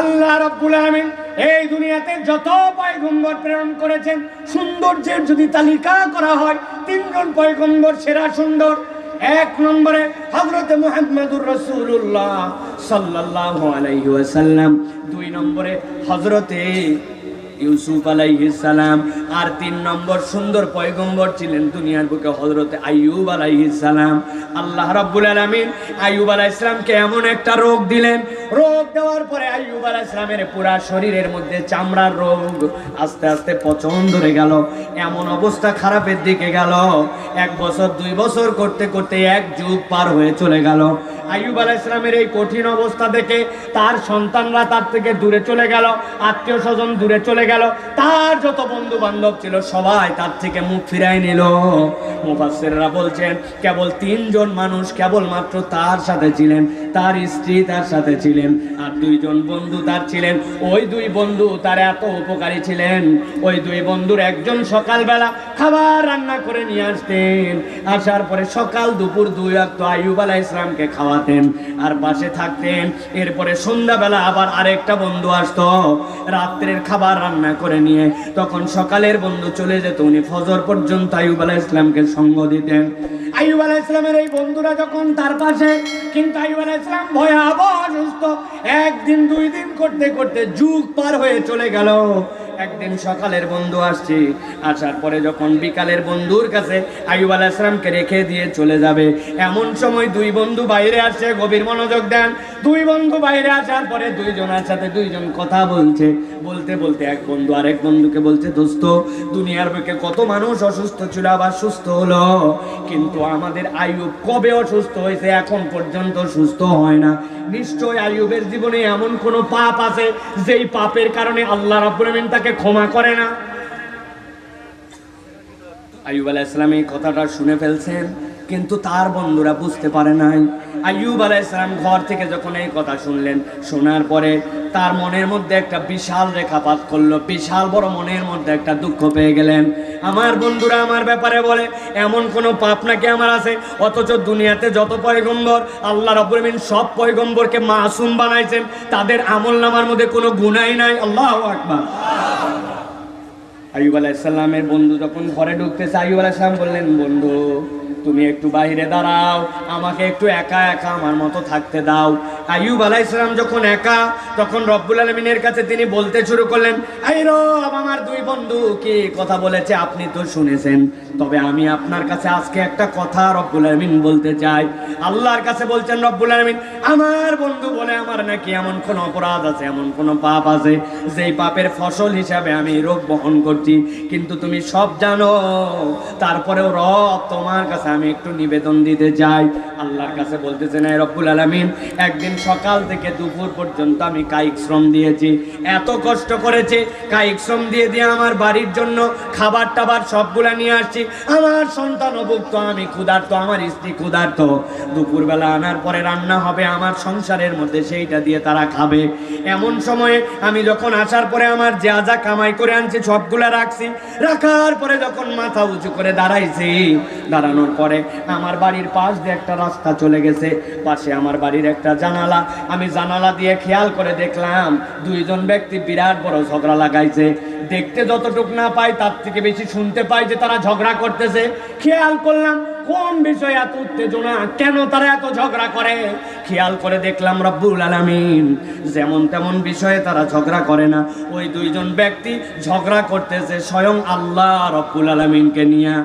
আল্লাহ রব্বুল আলামিন এই দুনিয়াতে যত পয়গম্বর প্রেরণ করেছেন, সৌন্দর্যের যদি তালিকা করা হয়, তিনজন পয়গম্বর সেরা সুন্দর। এক নম্বরে হযরত মুহাম্মদুর রাসূলুল্লাহ সাল্লাল্লাহু আলাইহি ওয়াসাল্লাম। দুই নম্বরে হযরতে ইউসুফ আলাইহিস সালাম। আর তিন নম্বর সুন্দর পয়গম্বর ছিলেন দুনিয়ার বুকে হযরত আইয়ুব আলাইহিস সালাম। আল্লাহ রাব্বুল আলামিন আইয়ুব আলাইহিস সালামকে এমন একটা রোগ দিলেন। রোগ দেওয়ার পরে আইয়ুব আলাইহিস সালামের পুরা শরীরের মধ্যে চামড়ার রোগ আস্তে আস্তে পচন ধরে গেল। এমন অবস্থা খারাপের দিকে গেল। এক বছর, দুই বছর করতে করতে এক যুগ পার হয়ে চলে গেল। আইয়ুব আলাইহিসসালামের এই কঠিন অবস্থা দেখে তার সন্তানরা তার থেকে দূরে চলে গেল। আত্মীয় স্বজন দূরে চলে গেল। তার যত বন্ধু বান্ধব ছিল, সবাই তার থেকে মুখ ফিরাই নিল। মুফাসসিররা বলছেন, কেবল তিনজন মানুষ কেবলমাত্র তার সাথে ছিলেন, তার স্ত্রী তার সাথে ছিলেন, আর দুইজন বন্ধু তার ছিলেন। ওই দুই বন্ধু তার এত উপকারী ছিলেন, ওই দুই বন্ধুর একজন সকালবেলা খাবার রান্না করে নিয়ে আসতেন, আসার পরে সকাল দুপুর দুই ওয়াক্ত আইয়ুব আলাইহিস সালামকে খাওয়াতেন, আর পাশে থাকতেন। এরপরে সন্ধ্যাবেলা আবার আরেকটা বন্ধু আসতো, রাত্রের খাবার রান্না করে নিয়ে তখন সকালের বন্ধু চলে যেত, উনি ফজর পর্যন্ত আইয়ুব আলাইহিস সালামকে সঙ্গ দিতেন। আইয়ুব আলাইহিস সালামের এই বন্ধুরা যখন তার পাশে, কিন্তু আইয়ুব আলাইহিস সালাম ভয়াবহ অসুস্থ। একদিন, দুই দিন করতে করতে যুগ পার হয়ে চলে গেল। একদিন সকালের বন্ধু আসছে, আসার পরে যখন বিকালের বন্ধুর কাছে আইয়ুব আলাইহিস সালামকে রেখে দিয়ে চলে যাবে, এমন সময় দুই বন্ধু বাইরে আসে গভীর মনোযোগ দেন। দুই বন্ধু বাইরে আসার পরে দুইজনের সাথে দুইজন কথা বলছে, বলতে বলতে এক বন্ধু, আরেক বন্ধুকে বলছে, দোস্ত, দুনিয়ার বুকে কত মানুষ অসুস্থ ছিল, আবার সুস্থ হলো। কিন্তু আমাদের আয়ুব কবে অসুস্থ হয়েছে এখন পর্যন্ত সুস্থ হয় না। নিশ্চয় আয়ুবের জীবনে এমন কোনো পাপ আছে, যেই পাপের কারণে আল্লাহ রাব্বুল তাকে ক্ষমা করে না? আইয়ুব আলাইহিসসালাম এই কথাটা শুনে ফেলছেন, কিন্তু তার বন্ধুরা বুঝতে পারে নাই। আইয়ুব আলাইহিসসালাম ঘর থেকে যখন এই কথা শুনলেন, শোনার পরে তার মনের মধ্যে একটা বিশাল রেখাপাত করল, বিশাল বড় মনের মধ্যে একটা দুঃখ পেয়ে গেলেন। আমার বন্ধুরা আমার ব্যাপারে বলে, এমন কোনো পাপ নাকি আমার আছে? অথচ দুনিয়াতে যত পয়গম্বর, আল্লাহ আলামিন সব পয়গম্বরকে মাসুম বানাইছেন, তাদের আমল নামার মধ্যে কোনো গুনাই নাই। আল্লাহ আকবার। আইয়ুব আলাইসাল্লামের বন্ধু যখন ঘরে ঢুকতেছে, আইয়ুব আলাইসাল্লাম বললেন, বন্ধু তুমি একটু বাইরে দাঁড়াও, আমাকে একটু একা একা আমার মতো থাকতে দাও। আইয়ুব আলাইসালাম যখন একা, তখন রব্বুল আলমিনের কাছে তিনি বলতে শুরু করলেন, আই রব, আমার দুই বন্ধু কি কথা বলেছে আপনি তো শুনেছেন। তবে আমি আপনার কাছে আজকে একটা কথা রব্বুল আলমিন বলতে চাই। আল্লাহর কাছে বলছেন রব্বুল আলমিন, আমার বন্ধু বলে আমার নাকি এমন কোন অপরাধ আছে, এমন কোন পাপ আছে, যেই পাপের ফসল হিসাবে আমি রোগ বহন করছি। কিন্তু তুমি সব জানো, তারপরেও রব তোমার কাছে আমি একটু নিবেদন দিতে চাই। আল্লাহর কাছে বলতেছে না রব্বুল আলমিন, একদিন সকাল থেকে দুপুর পর্যন্ত আমি কায়িক শ্রম দিয়েছি। এত কষ্ট করেছি, কায়িক শ্রম দিয়ে দিয়ে আমার বাড়ির জন্য খাবার টাবার সবগুলা নিয়ে আসছি। আমার সন্তান অভুক্ত, আমি ক্ষুধার্ত, আমার স্ত্রী ক্ষুধার্ত। দুপুরবেলা আনার পরে রান্না হবে, আমার সংসারের মধ্যে সেইটা দিয়ে তারা খাবে। এমন সময়ে আমি যখন আসার পরে আমার যা যা কামাই করে আনছি, সবগুলা রাখছি। রাখার পরে যখন মাথা উঁচু করে দাঁড়াইছি, দাঁড়ানোর পরে আমার বাড়ির পাশ দিয়ে একটা রাস্তা চলে গেছে। পাশে আমার বাড়ির একটা জানালা। আমি জানালা দিয়ে খেয়াল করে দেখলাম দুইজন ব্যক্তি বিরাট বড় ঝগড়া লাগাইছে। দেখতে যতটুক না পাই তার থেকে বেশি শুনতে পাই যে তারা ঝগড়া করতেছে। খেয়াল করলাম, কোন বিষয়ে এত উত্তেজনা? কেন তারা এত ঝগড়া করে? খেয়াল করে দেখলাম রব্বুল আলামিন, যেমন তেমন বিষয়ে তারা ঝগড়া করে না। ওই দুইজন ব্যক্তি ঝগড়া করতেছে স্বয়ং আল্লাহ রব্বুল আলামিনকে নিয়ে।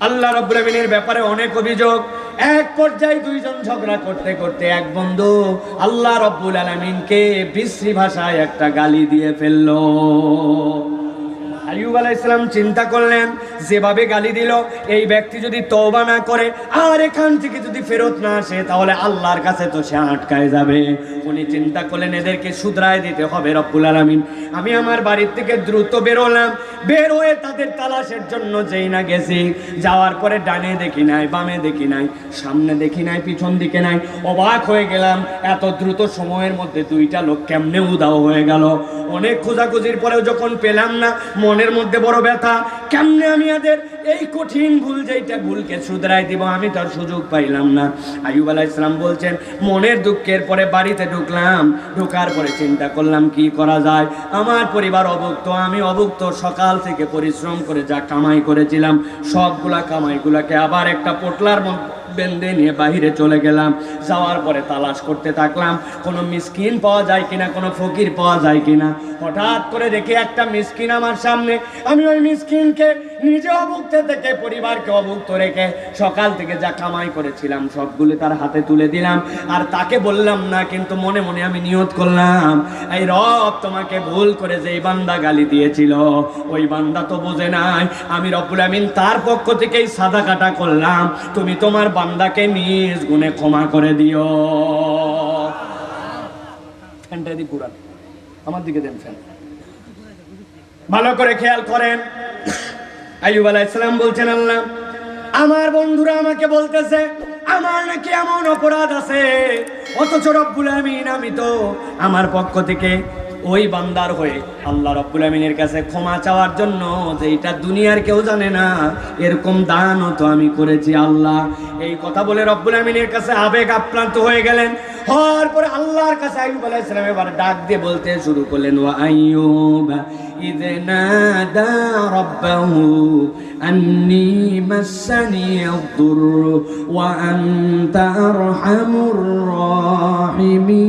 আল্লাহ আলামিনের ব্যাপারে অনেক অভিযোগ। এক পর্যায়ে দুইজন ঝগড়া করতে করতে এক বন্ধু আল্লাহ রব্বুল আলমিনকে বিশ্রী ভাষায় একটা গালি দিয়ে ফেলল। আইয়ুব ইসলাম চিন্তা করলেন, যেভাবে গালি দিল, এই ব্যক্তি যদি তওবা না করে, আর এখান থেকে যদি ফেরত না আসে, তাহলে আল্লাহর কাছে তো সে আটকায় যাবে। উনি চিন্তা করলেন, এদেরকে শুধরায় দিতে হবে রব্বুল আলামিন। আমি আমার বাড়ির থেকে দ্রুত বেরোলাম বের হয়ে তাদের তালাশের জন্য যেই না গেছি। যাওয়ার পরে ডানে দেখি নাই, বামে দেখি নাই, সামনে দেখি নাই, পিছন দিকে নাই। অবাক হয়ে গেলাম, এত দ্রুত সময়ের মধ্যে দুইটা লোক কেমনে উদাও হয়ে গেল। অনেক খোঁজাখুঁজির পরেও যখন পেলাম না, মনে মনের মধ্যে বড় ব্যথা। কেমনে আমি এদের এই কঠিন ভুল যেইটা ভুলকে শুধরাই দিব, আমি তার সুযোগ পাইলাম না। আইয়ুব আলাহ ইসলাম বলছেন, মনের দুঃখের পরে বাড়িতে ঢুকলাম, ঢোকার পরে চিন্তা করলাম, কি করা যায়? আমার পরিবার অভুক্ত, আমি অভুক্ত, সকাল থেকে পরিশ্রম করে যা কামাই করেছিলাম, সবগুলা কামাইগুলাকে আবার একটা পোটলার মধ্যে বেঁধে নিয়ে বাহিরে চলে গেলাম। যাওয়ার পরে তালাশ করতে থাকলাম, কোনো মিসকিন পাওয়া যায় কিনা, কোনো ফকির পাওয়া যায় কিনা। হঠাৎ করে দেখি একটা মিসকিন আমার সামনে। আমি ওই মিসকিনকে নিজে অভুক্ত থেকে পরিবারকে অভুক্ত রেখে সকাল থেকে যা কামাই করেছিলাম, সবগুলো তার হাতে তুলে দিলাম। আর তাকে বললাম না, কিন্তু মনে মনে আমি নিয়ত করলাম, এই রব তোমাকে ভুল করে যে বান্দা গালি দিয়েছিল, ওই বান্দা তো বোঝে নাই। আমি রব্বুল আমিন তার পক্ষ থেকেই সাদা কাটা করলাম, তুমি তোমার বান্দাকে নিজ গুণে ক্ষমা করে দিও। ফ্যানটা দি আমার দিকে দেন ফ্যান। ভালো করে খেয়াল করেন। আইয়ুব আলাইসালাম সালাম বলছেন, আল্লাহ, আমার বন্ধুরা আমাকে বলতেছে, আমার নাকি এমন অপরাধ আছে, অথচ রব্বুল আমিন আমি তো আমার পক্ষ থেকে ওই বান্দার হয়ে আল্লাহ রব্বুল আমিনের কাছে ক্ষমা চাওয়ার জন্য যে এটা দুনিয়ার কেউ জানে না এরকম দানও তো আমি করেছি আল্লাহ এই কথা বলে রব্বুল আমিনের কাছে আবেগ আপ্রান্ত হয়ে গেলেন হওয়ার পরে আল্লাহর কাছে আইয়ুব আলাইহিস সালাম এবার ডাক দিয়ে বলতে শুরু করলেন ওয়া আইয়ুব إذ نادى ربه أني مسني الضر وأنت أرحم الراحمين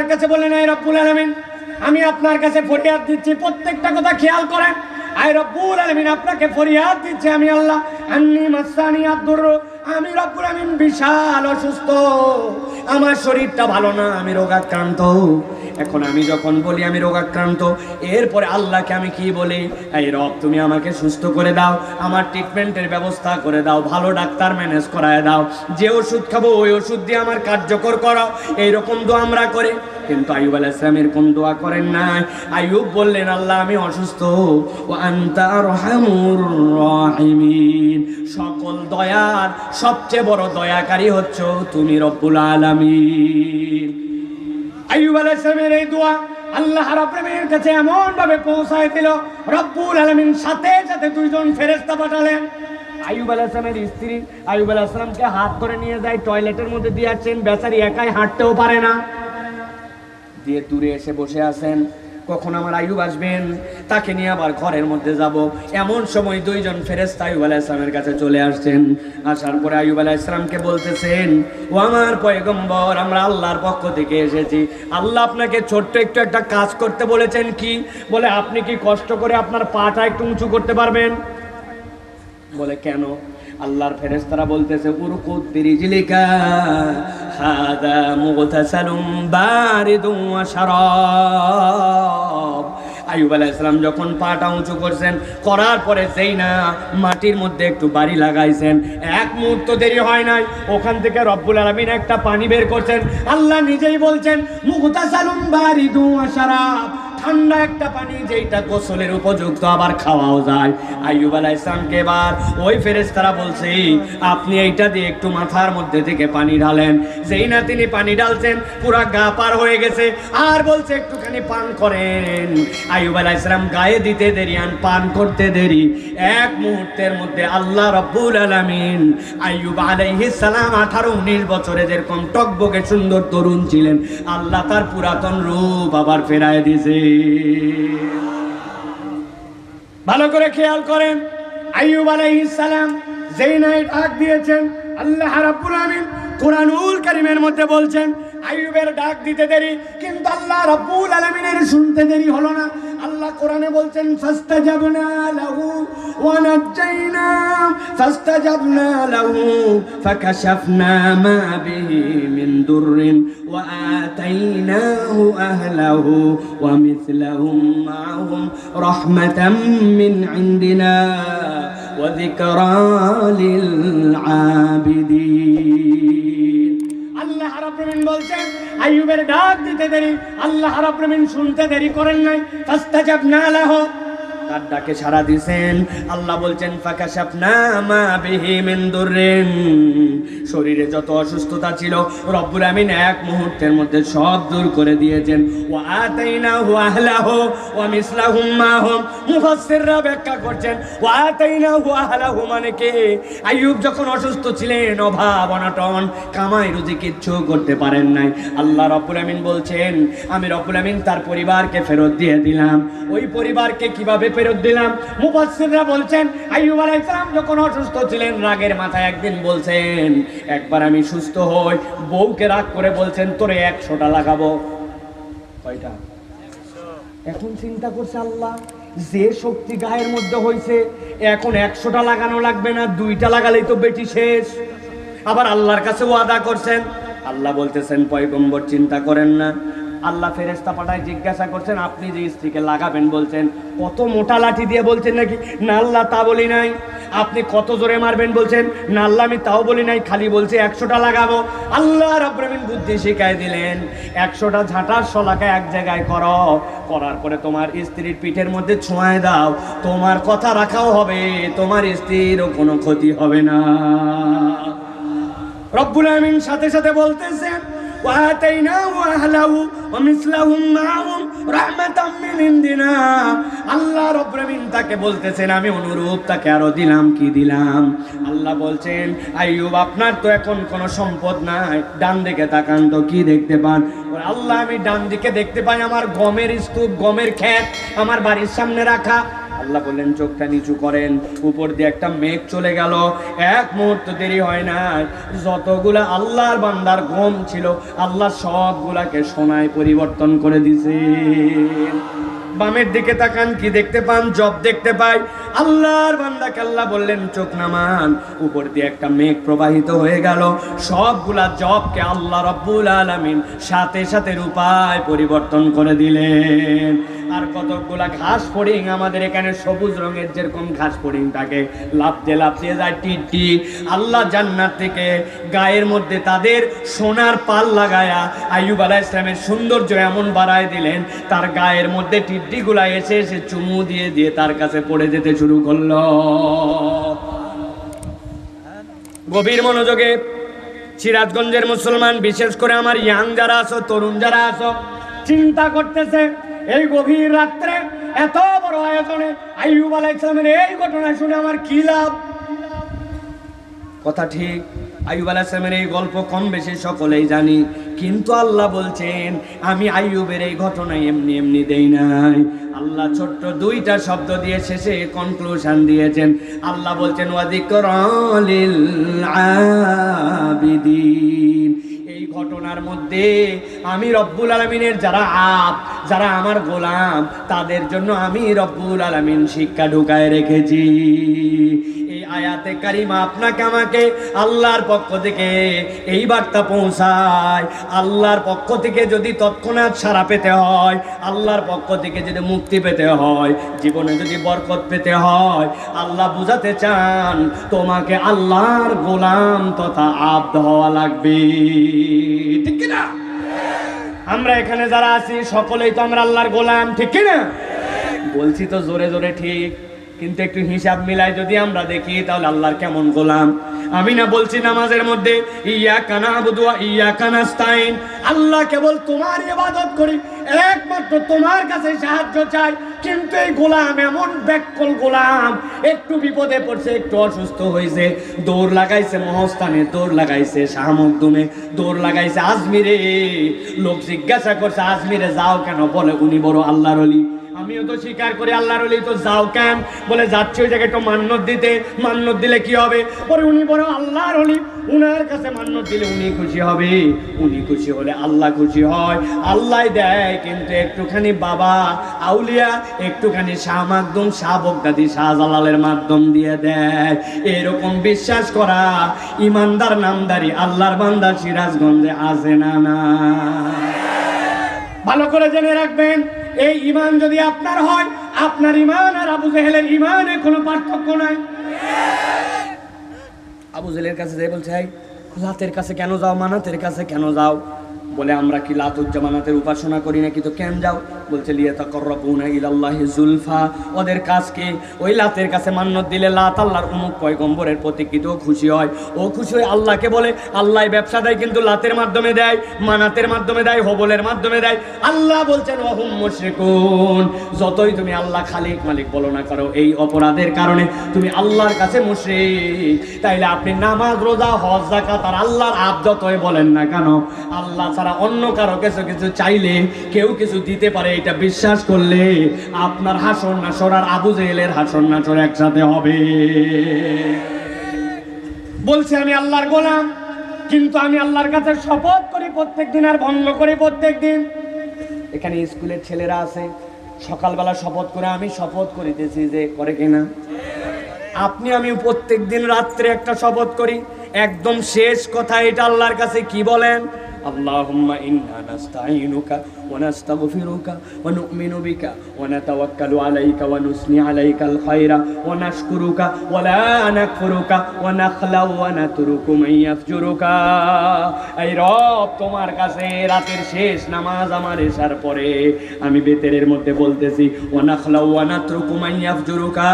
আল্লাহর কাছে বলেন এই রব্বুল আলমিন, আমি আপনার কাছে ফরিয়াদ দিচ্ছি। প্রত্যেকটা কথা খেয়াল করেন। আই রব্বুল আলমিন, আপনাকে ফরিয়াদ দিচ্ছি আমি আল্লাহ। আন্নি মাসানি আদুর আমি রব্বুল আলামিন বিশাল অসুস্থ। আমার শরীরটা ভালো না, আমি রোগাক্রান্ত। এখন আমি যখন বলি আমি রোগাক্রান্ত, এরপরে আল্লাহকে আমি কি বলি? এই রব, তুমি আমাকে সুস্থ করে দাও, আমার ট্রিটমেন্টের ব্যবস্থা করে দাও, ভালো ডাক্তার ম্যানেজ করায় দাও। যে ওষুধ খাব, ওই ওষুধ দিয়ে আমার কার্যকর করাও। এইরকম তো আমরা করি। কিন্তু আইয়ুব আলাইহিস সালাম এরকম দোয়া করেন নাই। আইয়ুব বললেন, আল্লাহ, আমি অসুস্থ। ও আনতা আরহামুর রাহিমিন। সকল দয়ার সবচেয়ে বড় দয়াকারী হচ্ছ তুমি রব্বুল আলামিন। আইয়ুব আলাইহিস সালামের এই দোয়া আল্লাহ রাব্বুল কাছে এমন ভাবে পৌঁছায় দিল, রব্বুল আলামিন সাথে সাথে দুইজন ফেরেশতা পাঠালেন। আইয়ুব আলাইহিস সালামের স্ত্রী আইয়ুব আলাইহিস সালামকে হাত করে নিয়ে যায়, টয়লেটের মধ্যে দিয়ে আসছেন। বেচারি একাই হাঁটতেও পারে না। দিয়ে দূরে এসে বসে আছেন, কখন আমার আয়ুব আসবেন, তাকে নিয়ে আবার ঘরের মধ্যে যাব। এমন সময় দুইজন ফেরেস্তা আয়ুব আলাহ ইসলামের কাছে চলে আসছেন। আসার পরে আয়ুব আলাহ ইসলামকে বলতেছেন, ও আমার পয়গম্বর, আমরা আল্লাহর পক্ষ থেকে এসেছি। আল্লাহ আপনাকে ছোট্ট একটু একটা কাজ করতে বলেছেন কি? বলে, আপনি কি কষ্ট করে আপনার পাটা একটু উঁচু করতে পারবেন? বলে, কেন? আল্লাহর ফেরেশতারা বলতেছে, উরকুদ বিরিজলিকা, হাদা মুগতাসালুম বারিদুম ওয়া শারাব। আইয়ুব আলাইহিস সালাম যখন পাটা উঁচু করছেন, করার পরে যেই না মাটির মধ্যে একটু বাড়ি লাগাইছেন, এক মুহূর্ত দেরি হয় নাই, ওখান থেকে রব্বুল আলামিন একটা পানি বের করছেন। আল্লাহ নিজেই বলছেন, মুগতাসালুম বারিদুম ওয়া শারাব। ঠান্ডা একটা পানি যেটা গোসলের উপযুক্ত, আবার খাওয়াও যায়। আইয়ুব আলাহ ইসলামকে এবার ওই ফেরেশতারা বলছে আপনি এইটা দিয়ে একটু মাথার মধ্যে থেকে পানি ঢালেন। যেই না তিনি পানি ঢালছেন, পুরা গা পার হয়ে গেছে। আর বলছে, একটুখানি পান করেন। আইয়ুব আলাহ ইসলাম গায়ে দিতে দেরি আন পান করতে দেরি। এক মুহূর্তের মধ্যে আল্লাহ রব্বুল আলামিন আইয়ুব আলাইহিস সালাম আঠারো উনিশ বছরে যেরকম টকবকে সুন্দর তরুণ ছিলেন, আল্লাহ তার পুরাতন রূপ আবার ফেরায় দিয়েছে। ভালো করে খেয়াল করেন। আইয়ুব আলাইহিস সালাম যেই নাই ডাক দিয়েছেন, আল্লাহ রাব্বুল আমিন কোরআনুল করিমের মধ্যে বলছেন আইয়ুবের ডাক দিতে দেরি, কিন্তু আল্লাহ রাব্বুল আলামিনের শুনতে দেরি হলো না। আল্লাহ কোরআনে বলছেন, ফাস্তাজাবনা লাহু ওয়া নাজ্জাইনা, ফাস্তাজাবনা লাহু ফাকাশাফনা মা বিহি মিন দুররিন ওয়া আতাইনাহু আহলাহু ওয়া মিথলাহুম মাআহুম রাহমাতাম মিন ইনদিনা ওয়া যিকরা লিল আবিদিন। আল্লাহ বলছেন আইয়ুবের ডাক দিতে দেরি আল্লাহ রাব্বুল শুনতে দেরি করেন নাই ফাস্তাজাবনা লাহু। তার ডাকে সাড়া দিছেন আল্লাহ বলছেন ফাঁকা ফাকাশাফনা মা বিহি মিন দুররিন। শরীরে যত অসুস্থতা ছিল, রব্বুল আমিন এক মুহূর্তের মধ্যে সব দূর করে দিয়েছেন। ও ওয়া আতাইনাহু আহলাহু ওয়া মিসলাহুম মাহুম মুফাসসিররা ব্যাখ্যা করছেন, ওয়া আতাইনাহু আহলাহু মানে কে? আইয়ুব যখন অসুস্থ ছিলেন, অভাব, অনটন, কামাই রুজি কিচ্ছু করতে পারেন নাই। আল্লাহ রব্বুল আমিন বলছেন, আমি রব্বুল আমিন তার পরিবারকে ফেরত দিয়ে দিলাম। ওই পরিবারকে কীভাবে ফেরত দিলাম। মুফাসসিররা বলছেন, আইয়ুব আলাইহিস সালাম যখন অসুস্থ ছিলেন, রাগের মাথায় একদিন বলছেন, একবার আমি সুস্থ হই। বউকে রাগ করে বলছেন, তোরে একশোটা লাগাবো। কয়টা? এখন চিন্তা করছে আল্লাহ, যে শক্তি গায়ের মধ্যে হয়েছে এখন একশোটা লাগানো লাগবে না, দুইটা লাগালেই তো বেটি শেষ। আবার আল্লাহর কাছে ওয়াদা করছেন, আল্লাহ বলতেছেন, পয়গম্বর, চিন্তা করেন না আল্লাহ ফেরেস্তা পাঠায়, জিজ্ঞাসা করছেন, আপনি যে স্ত্রীকে লাগাবেন? বলছেন, কত মোটা লাঠি দিয়ে বলছেন নাকি? না, আল্লাহ তা বলি নাই। আপনি কত জোরে মারবেন? বলছেন, না, আল্লাহ, আমি তাও বলি নাই, খালি বলছে একশোটা লাগাবো। আল্লাহ রব্রমিন বুদ্ধি শিখাই দিলেন, একশোটা ঝাঁটার শলাকা এক জায়গায় করো, করার পরে তোমার স্ত্রীর পিঠের মধ্যে ছোঁয়ায় দাও, তোমার কথা রাখাও হবে, তোমার স্ত্রীরও কোনো ক্ষতি হবে না। রব্বুল আমিন সাথে সাথে বলতেছেন وآتيناه أهله ومثلهم معهم رحمة من عندنا আল্লাহ রব্বুল আমিন তাকে বলতেছেন আমি অনুরূপ তাকে আরো দিলাম কি দিলাম আল্লাহ বলছেন আইয়ুব আপনার তো এখন কোনো সম্পদ নাই ডান দিকে তাকান তো কি দেখতে পান বলে, আল্লাহ আমি ডান দিকে দেখতে পাই আমার গমের স্তূপ গমের ক্ষেত আমার বাড়ির সামনে রাখা আল্লাহ বললেন, চোখটা নিচু করেন, উপর দিয়ে একটা মেঘ চলে গেল। এক মুহূর্ত দেরি হয় না। যতগুলা আল্লাহর বান্দার গম ছিল, আল্লাহ সবগুলাকে সোনায় পরিবর্তন করে দিছে বামের দিকে তাকান, কি দেখতে পান? জব দেখতে পাই। আল্লাহর বান্দাকে আল্লাহ বললেন, চোখ নামান, উপর দিয়ে একটা মেঘ প্রবাহিত হয়ে গেল। সবগুলা জবকে আল্লাহ রব্বুল আলামিন সাথে সাথে রূপায় পরিবর্তন করে দিলেন। আর কতগুলা ঘাস ফড়িং, আমাদের এখানে সবুজ রঙের যেরকম ঘাস ফড়িং থাকে। লাফতে লাফতে যায় টিটি। আল্লাহ জান্নাত থেকে গায়ের মধ্যে তাদের সোনার পাল লাগায়া আইয়ুব আলাহ ইসলামের সৌন্দর্য এমন বাড়ায় দিলেন, তার গায়ের মধ্যে টিড্ডিগুলা এসে এসে চুমু দিয়ে দিয়ে তার কাছে পড়ে যেতে শুরু করল। গভীর মনোযোগে সিরাজগঞ্জের মুসলমান, বিশেষ করে আমার ইয়াং যারা আছো, তরুণ যারা আছো, চিন্তা করতেছে এই গভীর রাত্রে এত বড় আয়োজনে আইয়ুব আলাহ ইসলামের এই ঘটনা শুনে আমার কি লাভ? কথা ঠিক, আইয়ুব আলাহ ইসলামের এই গল্প কম বেশি সকলেই জানি, কিন্তু আল্লাহ বলছেন, আমি আইয়ুবের এই ঘটনায় এমনি এমনি দেই নাই। আল্লাহ ছোট্ট দুইটা শব্দ দিয়ে শেষে কনক্লুশন দিয়েছেন। আল্লাহ বলছেন ওয়াদিকরালিল আবিদিন। ঘটনার মধ্যে। আমি রব্বুল আলমিনের যারা আপ, যারা আমার গোলাম, তাদের জন্য আমি রব্বুল আলমিন শিক্ষা ঢুকায় রেখেছি। আয়াতে কারিমা আপনাকে, আমাকে আল্লাহর পক্ষ থেকে এই বার্তা পৌঁছায়। আল্লাহর পক্ষ থেকে যদি তৎক্ষণাৎ সারা পেতে হয়, আল্লাহর পক্ষ থেকে যদি মুক্তি পেতে হয়, জীবনে যদি বরকত পেতে হয়, আল্লাহ বুঝাতে চান, তোমাকে আল্লাহর গোলাম তথা আব্দ হওয়া লাগবে। ঠিক কিনা? আমরা এখানে যারা আছি, সকলেই তো আমরা আল্লাহর গোলাম, ঠিক কিনা? বলছি তো জোরে জোরে ঠিক। কিন্তু একটু হিসাব মিলাই যদি আমরা দেখি, তাহলে আল্লাহর কেমন গোলাম। আমি না বলছি নামাজের মধ্যে ইয়া কানা বুদুয়া ইয়া কানাস্তাইন আল্লাহ কেবল তোমার ইবাদত করি, একমাত্র তোমার কাছে সাহায্য চাই। কিন্তু এই গোলাম এমন ব্যাকল গোলাম, একটু বিপদে পড়ছে, একটু অসুস্থ হয়েছে, দৌড় লাগাইছে মহস্থানে, দৌড় লাগাইছে শাহমকদুমে দৌড় লাগাইছে আজমিরে। লোক জিজ্ঞাসা করছে, আজমিরে যাও কেন? বলে, উনি বড় আল্লাহর অলি আমিও তো স্বীকার করি, আল্লাহর অলি তো যাও কেন? বলে যাচ্ছি ওই জায়গায় একটু মান্যত দিতে। মান্যত দিলে কি হবে? পরে উনি বড় আল্লাহর অলি উনার কাছে মান্যত দিলে উনি খুশি হবে। উনি খুশি হলে আল্লাহ খুশি হয়। আল্লাহ দেয় কিন্তু একটুখানি বাবা আউলিয়া, একটুখানি শাহ মাকদুম, শাহ বগদাদি শাহজালালের মাধ্যম দিয়ে দেয়। এরকম বিশ্বাস করা ইমানদার, নামদারি আল্লাহর বান্দা সিরাজগঞ্জে আছে না না ভালো করে জেনে রাখবেন এই ইমান যদি আপনার হয় আপনার ইমান আর আবু জেহেলের ইমানে কোনো পার্থক্য নাই। আবু জেহেলের কাছে যাই বলছে "এই, লাতের কাছে কেন যাও মানাতের কাছে কেন যাও? বলে আমরা কি লাতুজ্জামানাতের উপাসনা করি নাকি? তো কেন যাও? বলছে লিয়া তাকররাবুনা ইলাল্লাহি জুলফা। ওদের কাজকে, ওই লাতের কাছে মান্নত দিলে লাত আল্লাহর অমুক পয়গম্বরের প্রতিকৃত খুশি হয়। ও খুশি হয়ে আল্লাহকে বলে, আল্লাহ ব্যবসা দেয় কিন্তু লাতের মাধ্যমে দেয়, মানাতের মাধ্যমে দেয়, হবলের মাধ্যমে দেয়। আল্লাহ বলছেন, ওহুম মুশরিকুন। যতই তুমি আল্লাহ খালিক মালিক বলো না করো, এই অপরাধের কারণে তুমি আল্লাহর কাছে মুশরিক। তাইলে আপনি নামাজ, রোজা, হজ, যাকাত আর আল্লাহর আবদত হয়ে বলেন না কেন, আল্লাহ ছাড়া অন্য কারও কিছু কিছু চাইলে কেউ কিছু দিতে পারে। এটা বিশ্বাস করলে আপনার হাসন নাসর আর আবু জেহেলের হাসন নাসর একসাথে হবে। বলছে, আমি আল্লাহর গোলাম, কিন্তু আমি আল্লাহর কাছে শপথ করি প্রত্যেক দিন আর ভঙ্গ করি প্রত্যেক দিন। এখানে স্কুলের ছেলেরা আছে, সকালবেলা শপথ করে আমি শপথ করিতেছি যে করে কিনা। আপনি, আমি প্রত্যেক দিন রাত্রে একটা শপথ করি, একদম শেষ কথা এটা আল্লাহর কাছে কি বলেন? আল্লাহুম্মা ইন্না নাস্তাঈনুকা ওয়া নুসনি আলাইকাল খায়রা ওয়া নাশকুরুকা ওয়া লা নাকফুরুকা ওয়া নাখলাউ ওয়া নাতরুকু মান ইয়াফজুরুকা এই রব, তোমার কাছে রাতের শেষ নামাজ আমার এসার পরে আমি বেতেরের মধ্যে বলতেছি ওয়া নাখলাউ ওয়া নাতরুকু মান ইয়াফজুরুকা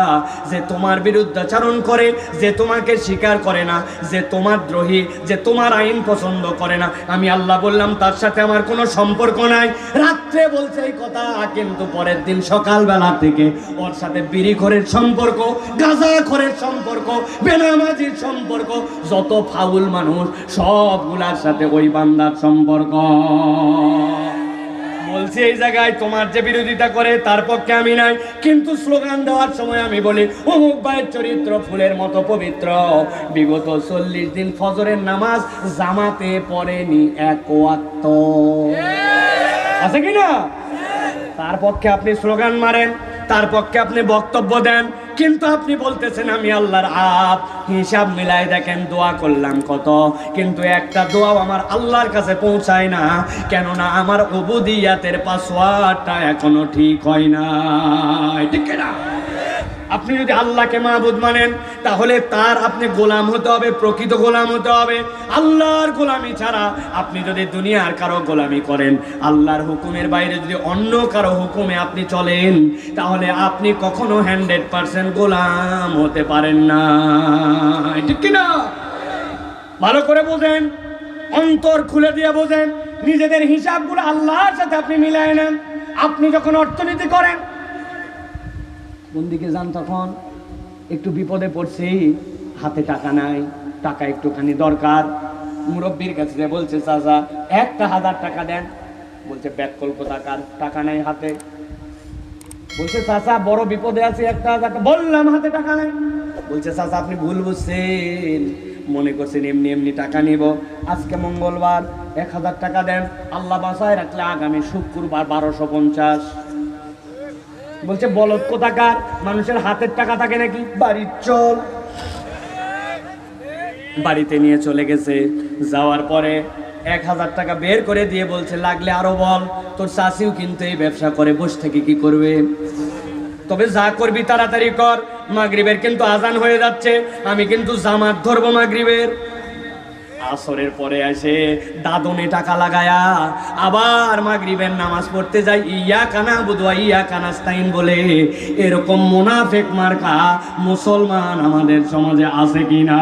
যে তোমার বিরুদ্ধাচরণ করে, যে তোমাকে স্বীকার করে না, যে তোমার দ্রোহী, যে তোমার আইন পছন্দ করে না। আমি আল্লাহ বললাম, তার সাথে আমার কোনো সম্পর্ক নাই। রাত্রে বলছে এই কথা, কিন্তু পরের দিন সকালবেলা থেকে ওর সাথে বিড়ি খরের সম্পর্ক গাঁজা খরের সম্পর্ক, বেনামাজির সম্পর্ক, যত ফাউল মানুষ, সবগুলার সাথে ওই বান্দার সম্পর্ক। বলছি, এই জায়গায় তোমার যে বিরোধিতা করে, তার পক্ষে আমি নাই। কিন্তু স্লোগান দেওয়ার সময় আমি বলি, অমুক ভাইয়ের চরিত্র ফুলের মতো পবিত্র। বিগত চল্লিশ দিন ফজরের নামাজ জামাতে পড়েনি এক ওয়াক্ত। আছে কি না তার পক্ষে আপনি স্লোগান মারেন, তার পক্ষে আপনি বক্তব্য দেন, কিন্তু আপনি বলতেছেন, আমি আল্লাহর আপ। হিসাব মিলাই দেখেন, দোয়া করলাম কত, কিন্তু একটা দোয়াও আমার আল্লাহর কাছে পৌঁছায় না, কেননা আমার অবুদিয়াতের পাসওয়ার্ডটা এখনও ঠিক হয় না ঠিক না আপনি যদি আল্লাহকে মাহবুদ মানেন, তাহলে তার আপনি গোলাম হতে হবে, প্রকৃত গোলাম হতে হবে। আল্লাহর গোলামি ছাড়া আপনি যদি দুনিয়ার কারও গোলামি করেন, আল্লাহর হুকুমের বাইরে যদি অন্য কারও হুকুমে আপনি চলেন, তাহলে আপনি কখনো হান্ড্রেড পার্সেন্ট গোলাম হতে পারেন না। ঠিক কিনা? ভালো করে বোঝেন, অন্তর খুলে দিয়ে বোঝেন, নিজেদের হিসাবগুলো আল্লাহর সাথে আপনি মিলায় নেন। আপনি যখন অর্থনীতি করেন কোন দিকে যান তখন? একটু বিপদে পড়ছি, হাতে টাকা নাই, টাকা একটুখানি দরকার। মুরব্বীর কাছে বলছে, চাচা, একটা হাজার টাকা দেন। বলছে ব্যাক কল্প টাকার টাকা নাই হাতে। বলছে, চাচা, বড় বিপদে আছে, একটা হাজার বললাম, হাতে টাকা নাই। বলছে, চাচা, আপনি ভুল বুঝছেন। মনে করছেন এমনি এমনি টাকা নিব। আজকে মঙ্গলবার, এক হাজার টাকা দেন। আল্লাহ বাসায় রাখলে আগামী শুক্রবার বারোশো পঞ্চাশ। বলছে বলদ কোথাকার? মানুষের হাতের টাকা থাকে নাকি? বাড়ির চল। বাড়িতে নিয়ে চলে গেছে। যাওয়ার পরে এক হাজার টাকা বের করে দিয়ে বলছে লাগলে আরও বল। তোর চাষিও কিন্তু এই ব্যবসা করে বসে থেকে কি করবে? তবে যা করবি তাড়াতাড়ি কর। মাগরিবের কিন্তু আজান হয়ে যাচ্ছে। আমি কিন্তু জামাত ধরবো মাগরিবের। আসরের পরে আসে দাদনে টাকা লাগায়া আবার মাগরিবের নামাজ পড়তে যাই। ইয়া কানা বুধুয়া ইয়া কানাস্তাইন বলে, এরকম মোনাফেক মার্কা মুসলমান আমাদের সমাজে আছে কিনা?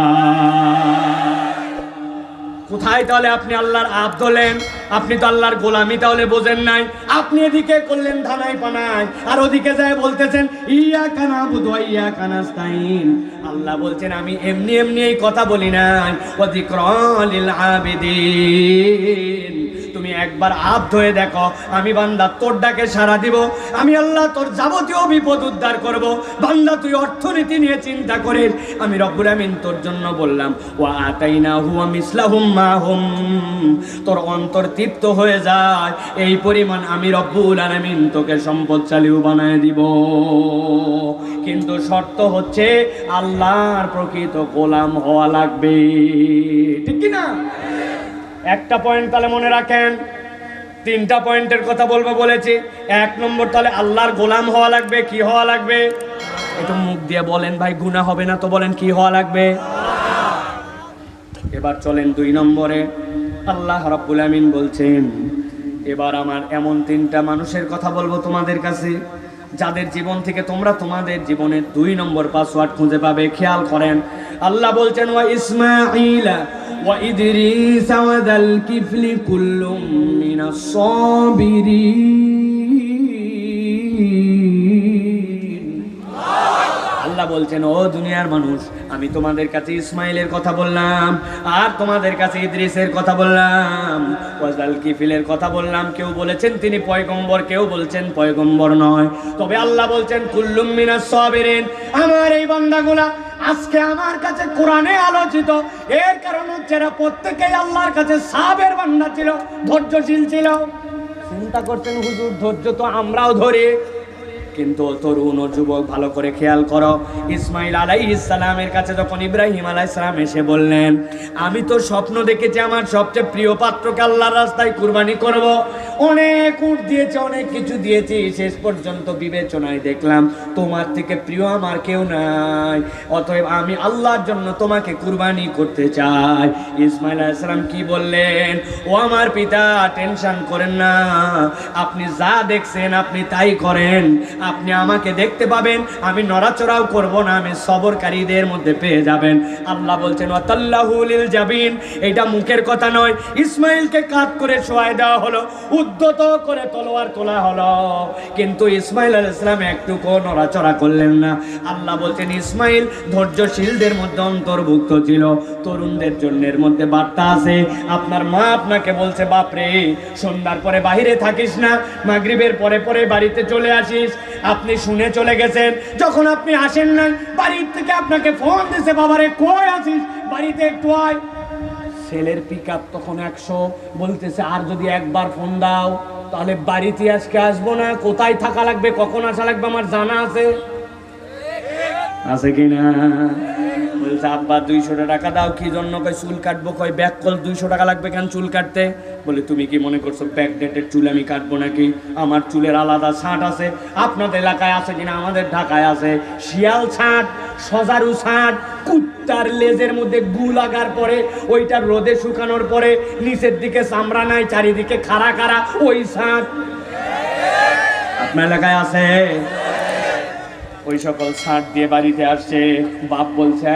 কোথায় তাহলে আপনি আল্লাহর আপ ধরলেন? আপনি তো আল্লাহর গোলামি তাহলে বোঝেন নাই। আপনি এদিকে করলেন থানায় পানাই আর ওদিকে যায় বলতেছেন ইয়া কানা বুধুয়া ইয়া কানাস্তাইন আল্লাহ বলছেন, আমি এমনি এমনি এই কথা বলি নাই। অধিক্রলিল আবিদিন। তুমি একবার আপ হয়ে দেখো। আমি বান্দা তোর ডাকে সারা দিব। আমি আল্লাহ, তোর যাবতীয় বিপদ উদ্ধার করব। বান্দা, তুই অর্থনীতি নিয়ে চিন্তা করিস। আমি রব্বুল আমিন তোর জন্য বললাম, ওয়া আতাইনা হুয়া মিসলাহুম মা হুম। তোর অন্তর তৃপ্ত হয়ে যায়। এই পরিমাণ আমি রব্বুল আলামিন তোকে সম্পদশালীও বানায় দিব। কিন্তু শর্ত হচ্ছে, আল্লাহর প্রকৃত গোলাম হওয়া লাগবে। ঠিক কি না একটা পয়েন্ট তাহলে মনে রাখেন। তিনটা পয়েন্টের কথা বলব বলেছি। এক নম্বর তাহলে আল্লাহর গোলাম হওয়া লাগবে, কি হওয়া লাগবে? একটু মুখ দিয়ে বলেন ভাই গুণা হবে না তো বলেন কি হওয়া লাগবে? এবার চলেন দুই নম্বরে। আল্লাহ রাব্বুল আমিন বলছেন, এবার আমার এমন তিনটা মানুষের কথা বলব তোমাদের কাছে, যাদের জীবন থেকে তোমরা তোমাদের জীবনের দুই নম্বর পাসওয়ার্ড খুঁজে পাবে। খেয়াল করেন, আল্লাহ বলছেন, ওয়া ইসমাঈলা ওয়া ইদরিস ওয়া দাল কিফলি কুল্লুম বলছেন, ও দুনিয়ার মানুষ, আমি তোমাদের কাছে ইসমাইলের কথা বললাম, আর তোমাদের কাছে ইদ্রিসের কথা বললাম, ওয়াজাল কিফিলের কথা বললাম। কেউ বলেছেন তিনি পয়গম্বর, কেউ বলছেন পয়গম্বর নয়। তবে আল্লাহ বলছেন, কুল্লুম মিনাস সাবিরিন। আমার এই বান্দাগুলা আজকে আমার কাছে কোরআনে আলোচিত। এর কারণ হচ্ছে এরা প্রত্যেকেই আল্লাহর কাছে সাবের বান্দা ছিল, ধৈর্যশীল ছিল। চিন্তা করছেন, হুজুর, ধৈর্য তো আমরাও ধরি। কিন্তু তরুণ ও যুবক ভালো করে খেয়াল করো। ইসমাইল আলাই ইসলামের কাছে যখন ইব্রাহিম আলাই ইসলাম এসে বললেন, আমি তো স্বপ্ন দেখেছি, আমার সবচেয়ে প্রিয় পাত্রকে আল্লাহর রাস্তায় কুরবানি করব। অনেক উঠ দিয়েছে, অনেক কিছু দিয়েছি। শেষ পর্যন্ত বিবেচনায় দেখলাম, তোমার থেকে প্রিয় আমার কেউ নাই। অতএব আমি আল্লাহর জন্য তোমাকে কুরবানি করতে চাই। ইসমাইল আলাইহিস কি বললেন? ও আমার পিতা, টেনশন করেন না। আপনি যা দেখছেন, আপনি তাই করেন। আপনি আমাকে দেখতে পাবেন, আমি নড়াচড়াও করব না, আমি সবরকারীদের মধ্যে পেয়ে যাবেন। আল্লাহ বলছেন ওয়াতাল্লাহুল জাবিন। এটা মুখের কথা নয়। ইসমাইলকে কাত করে শোয়াই দেওয়া হলো। উদ্যত করে তলোয়ার তোলা হলো। কিন্তু ইসমাইল আলাইহিস সালাম একটুকু নড়াচড়া করলেন না। আল্লাহ বলছেন, ইসমাইল, ধৈর্যশীলদের মধ্যে অন্তর্ভুক্ত ছিল। তরুণদের জন্য এর মধ্যে বার্তা আছে। আপনার মা আপনাকে বলছে, বাপরে, সন্ধ্যার পরে বাইরে থাকিস না, মাগরিবের পরে পরে বাড়িতে চলে আসিস। আপনি শুনে চলে গেছেন। যখন আপনি আসেন নাই, বাড়ির থেকে আপনাকে ফোন দিছে, বাবারে, কই আসিস বাড়িতে একটু আয়। ছেলের পিক তখন একশো বলতেছে, আর যদি একবার ফোন দাও, তাহলে বাড়িতে আজকে আসব না। কোথায় থাকা লাগবে? কখন আসা লাগবে? আমার জানা আছে। আছে কি না বলছে আব্বা দুইশো টাকা দাও, কি জন্য? কয়, চুল কাটবো। কই ব্যাক কল দুইশো টাকা লাগবে কেন চুল কাটতে? বলে, তুমি কি মনে করছ ব্যাক ডেটের চুল আমি কাটবো নাকি? আমার চুলের আলাদা ছাঁট আছে। আপনাদের এলাকায় আছে কিনা? আমাদের ঢাকায় আছে। শিয়াল ছাঁট, সজারু ছাঁট, কুত্তার লেজের মধ্যে গু লাগার পরে, ওইটা রোদে শুকানোর পরে, নিচের দিকে চামড়া নাই, চারিদিকে খাড়া খাড়া, ওই ছাঁট। আপনার এলাকায় আছে? ওই সকল ছাট দিয়ে বাড়িতে আসছে। বাপ বলছে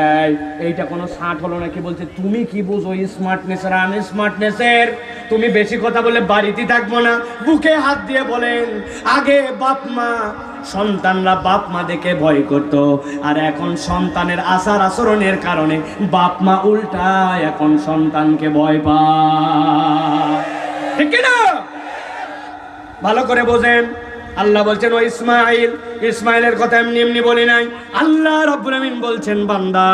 এইটা কোনো ছাট হলো নাকি বলছে, তুমি কি বুঝো স্মার্টনেসের আনস্মার্টনেসের তুমি বেশি কথা বলে বাড়িতে থাকব না? বুকে হাত দিয়ে বলেন, আগে বাপ মা, সন্তানরা বাপ মা দেখে ভয় করত। আর এখন সন্তানের আচার আচরণের কারণে বাপ মা উল্টা এখন সন্তানকে ভয় পায়। ঠিক না? ভালো করে বোঝেন। আল্লাহ বলছেন, ও ইসমাইল, ইসমাইলের কথা এমনি এমনি বলি নাই। আল্লাহ রব্বুল আমিন বলছেন, বান্দা,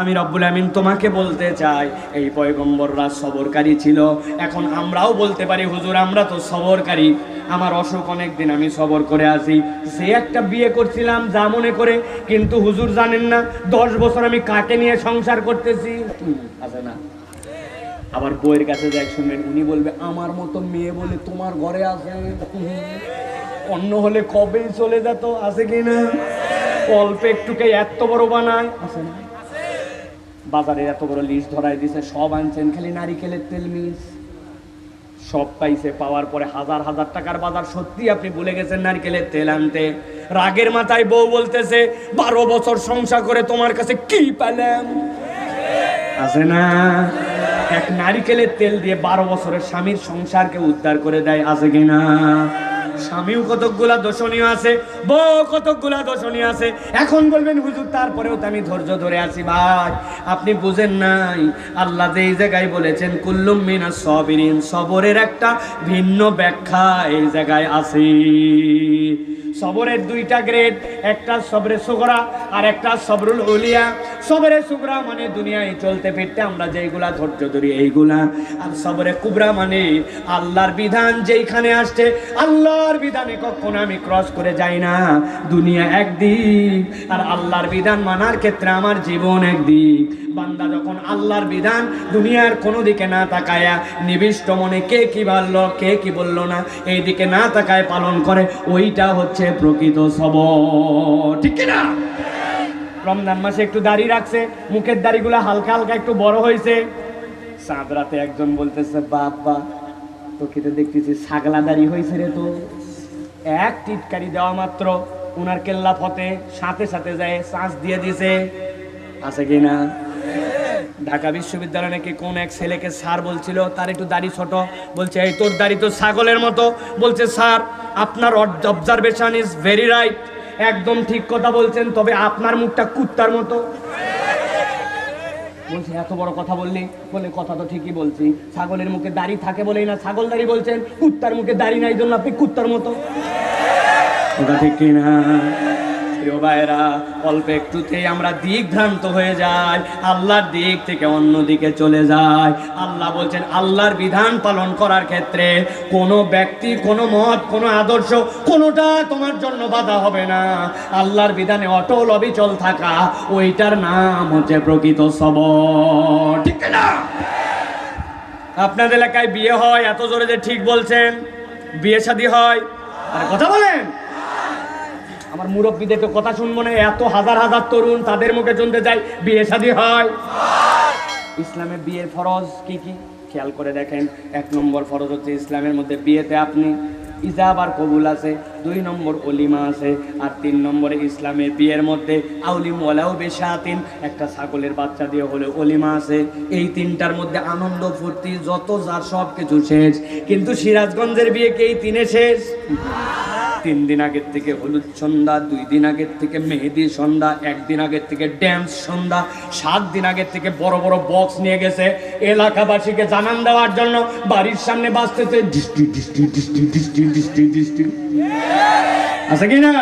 আমি রব্বুল আমিন তোমাকে বলতে চাই, এই পয়গম্বররা সবরকারী ছিল। এখন আমরাও বলতে পারি, হুজুর, আমরা তো সবরকারী। আমার অসুখ অনেক দিন আমি সবর করে আছি সে একটা বিয়ে করছিলাম, যা মনে করে, কিন্তু হুজুর জানেন না, দশ বছর আমি কাকে নিয়ে সংসার করতেছি? আছে না। আবার বইয়ের কাছে যাই শুনবেন, উনি বলবে, আমার মতো মেয়ে বলে তোমার ঘরে আছে অন্য হলে কবেই চলে যেত, আছে কি না? অল্প একটুকে এত বড় বানায়। আছে না? বাজারে এত বড় লিস্ট ধরাই দিছে, সব আনছেন, খালি নারিকেলের তেল মিস। সব পাইছে, পাওয়ার পরে হাজার হাজার টাকার বাজার। সত্যি আপনি ভুলে গেছেন নারকেলের তেল আনতে। রাগের মাথায় বউ বলতেছে, বারো বছর সংসার করে তোমার কাছে কি পেলাম? আছে না? এক নারিকেলের তেল দিয়ে বারো বছরের স্বামীর সংসারকে উদ্ধার করে দেয়, আছে কিনা স্বামীও কতকগুলা দোষণীয় আছে বউ কতকগুলা দোষণীয় আছে। এখন বলবেন, হুজুর, তারপরেও তো আমি ধৈর্য ধরে আছি ভাই। আপনি বুঝেন নাই, আল্লাহ যে এই জায়গায় বলেছেন, কুল্লুম মিনা সবিরিন সবরের একটা ভিন্ন ব্যাখ্যা এই জায়গায় আছে। সবরের দুইটা গ্রেড, একটা সবরে সুগরা আর একটা সবরুল উলিয়া। সবরে সুগরা মানে দুনিয়ায় চলতে ফিরতে আমরা যেইগুলা ধৈর্য ধরি এইগুলা। আর সবরে কুবরা মানে আল্লাহর বিধান যেইখানে আসছে, আল্লাহর বিধানে কখনো আমি ক্রস করে যাই না। দুনিয়া একদিক আর আল্লাহর বিধান মানার ক্ষেত্রে আমার জীবন একদিক। বান্দা যখন আল্লাহর বিধান দুনিয়ার কোনো দিকে না তাকায়া নিবিষ্ট মনে কে কি বলল কে কি বলল না, এই দিকে না তাকায় পালন করে, ওইটা হচ্ছে প্রকৃত সব ঠিক না রমজান মাসে একটু দাড়ি রাখছে, মুখের দাড়িগুলো হালকা হালকা একটু বড় হয়েছে। চাঁদ রাতে একজন বলতেছে বাবা চক্ষিতে দেখতেছি ছাগলাদারি হয়েছে রে তো এক টিটকারি দেওয়া মাত্র, উনার কেল্লা ফতে সাথে সাথে যায় চান্স দিয়ে দিছে। আছে কি না ঢাকা বিশ্ববিদ্যালয় নাকি কোন এক ছেলেকে স্যার বলছিল, তার একটু দাড়ি ছোট। বলছে, এই তোর দাড়ি তো ছাগলের মতো। বলছে, স্যার, আপনার অবজারভেশন ইজ ভেরি রাইট একদম ঠিক কথা বলছেন, তবে আপনার মুখটা কুত্তার মতো। বলছে, এত বড় কথা বললি? বলে, কথা তো ঠিকই বলছি। ছাগলের মুখে দাড়ি থাকে বলেই না ছাগল দাড়ি বলছেন, কুত্তার মুখে দাড়ি নাই জন্য আপনি কুত্তার মতো। ঠিক কিনা? প্রিয় ভাইরা অল্প একটুতেই আমরা দিক ভ্রান্ত হয়ে যাই, আল্লাহর দিক থেকে অন্য দিকে চলে যায় আল্লাহ বলছেন, আল্লাহর বিধান পালন করার ক্ষেত্রে কোনো ব্যক্তি, কোনো মত, কোনো আদর্শ কোনোটা তোমার জন্য বাধা হবে না। আল্লাহর বিধানে অটল, অবিচল থাকা, ওইটার নাম হচ্ছে প্রকৃত সবর। ঠিক না? আপনাদের এলাকায় বিয়ে হয়, এত জোরে যে ঠিক বলছেন? বিয়ে শাদী হয়? আর কথা বলেন! আমার মুরব্বীদের তো কথা শুনব না, এত হাজার হাজার তরুণ তাদের মুখে শুনতে যায় বিয়ে শাদী হয়। ইসলামে বিয়ের ফরজ কি কি? খেয়াল করে দেখেন, এক নম্বর ফরজ হচ্ছে ইসলামের মধ্যে বিয়েতে আপনি ইজাব আর কবুল আছে। দুই নম্বর অলিমা আছে আর তিন নম্বরে ইসলামের বিয়ের মধ্যে আউলিম ওয়ালাও বেশাতিন, একটা ছাগলের বাচ্চা দিয়ে হলে অলিমা আছে। এই তিনটার মধ্যে আনন্দ, ফুর্তি, যত যার সব কিছু শেষ। কিন্তু সিরাজগঞ্জের বিয়ে কি এই তিনে শেষ? তিন দিন আগের থেকে হলুদ সন্ধ্যা, দুই দিন আগের থেকে মেহেদি সন্ধ্যা, একদিন আগের থেকে ড্যান্স সন্ধ্যা, সাত দিন আগের থেকে বড় বড় বক্স নিয়ে গেছে। এলাকাবাসীকে জানান দেওয়ার জন্য বাড়ির সামনে বাঁচতেছে ডিস্ট্রি ডিস্ট্রি ডিস্ট্রি ডিস্ট্রি ডিস্ট্রি ডিস্ট্রি আছে কি না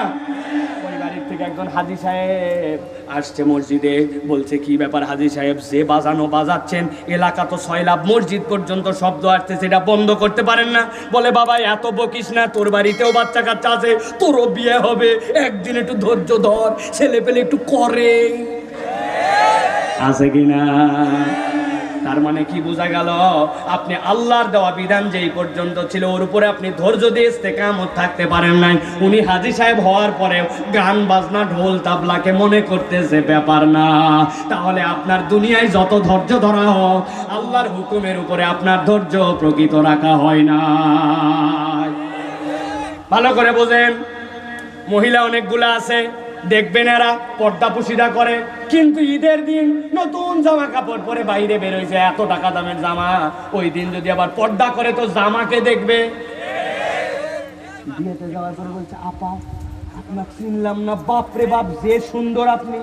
থেকে একজন হাজি সাহেব আসছে মসজিদে বলছে কি ব্যাপার হাজি সাহেব? যে বাজানো বাজাচ্ছেন এলাকা তো সয়লাভ মসজিদ পর্যন্ত শব্দ আসছে সেটা বন্ধ করতে পারেন না। বলে বাবা এত বকিস না তোর বাড়িতেও বাচ্চা কাচ্চা আছে তোরও বিয়ে হবে। একদিন একটু ধৈর্য ধর ছেলে পেলে একটু করে আছে কি না? তার মানে কি বোঝা গেল? আপনি আল্লাহর দেওয়া বিধান যেই পর্যন্ত ছিল, ওর উপরে আপনি ধৈর্য দিয়ে ইস্তেকামত থাকতে পারেন নাই। উনি হাজি সাহেব হওয়ার পরে গান, বাজনা, ঢোল, তাবলাকে মনে করতেছে, ব্যাপার না। তাহলে আপনার দুনিয়ায় যত ধৈর্য ধরা হোক, আল্লাহর হুকুমের উপরে আপনার ধৈর্য প্রকৃত রাখা হয় না। ভালো করে বোঝেন, মহিলা অনেকগুলা আছে। দেখবেন এরা পর্দা পুশিদা করে। কিন্তু ঈদের দিন নতুন জামা কাপড় পরে বাইরে বেরোইছে এত টাকা দামের জামা। ওই দিন যদি আবার পর্দা করে, তো জামাকে দেখবে? বিয়েতে যাওয়ার পরে বলছে, আপা, আপনাকে চিনলাম না। বাপ রে বাপ, যে সুন্দর আপনি।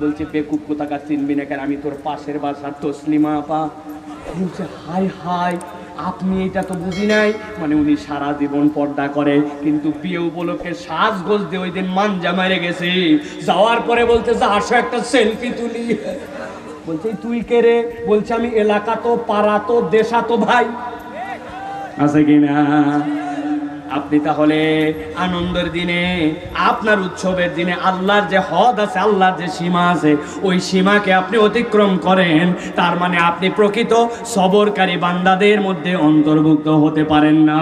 বলছে, বেকুব কোথাকার চিনবি না কেন? আমি তোর পাশের বাসার তসলিমা, আপা। বলছে হাই হাই আপনি এটা তো বুঝি নাই? মানে উনি সারা জীবন পর্দা করে, কিন্তু বিয়ে উপলক্ষে সাজগোজ দিয়ে ওই দিন মানজা মারে গেছে। যাওয়ার পরে বলতে, যে, আসো একটা সেলফি তুলি। বলছে, তুই কে রে? বলছে, আমি এলাকা তো, পাড়া তো, দেশা তো ভাই। আছে কিনা আপনি তাহলে আনন্দের দিনে, আপনার উৎসবের দিনে আল্লাহর যে হদ আছে, আল্লাহর যে সীমা আছে, ওই সীমাকে আপনি অতিক্রম করেন। তার মানে আপনি প্রকৃত সবরকারী বান্দাদের মধ্যে অন্তর্ভুক্ত হতে পারেন না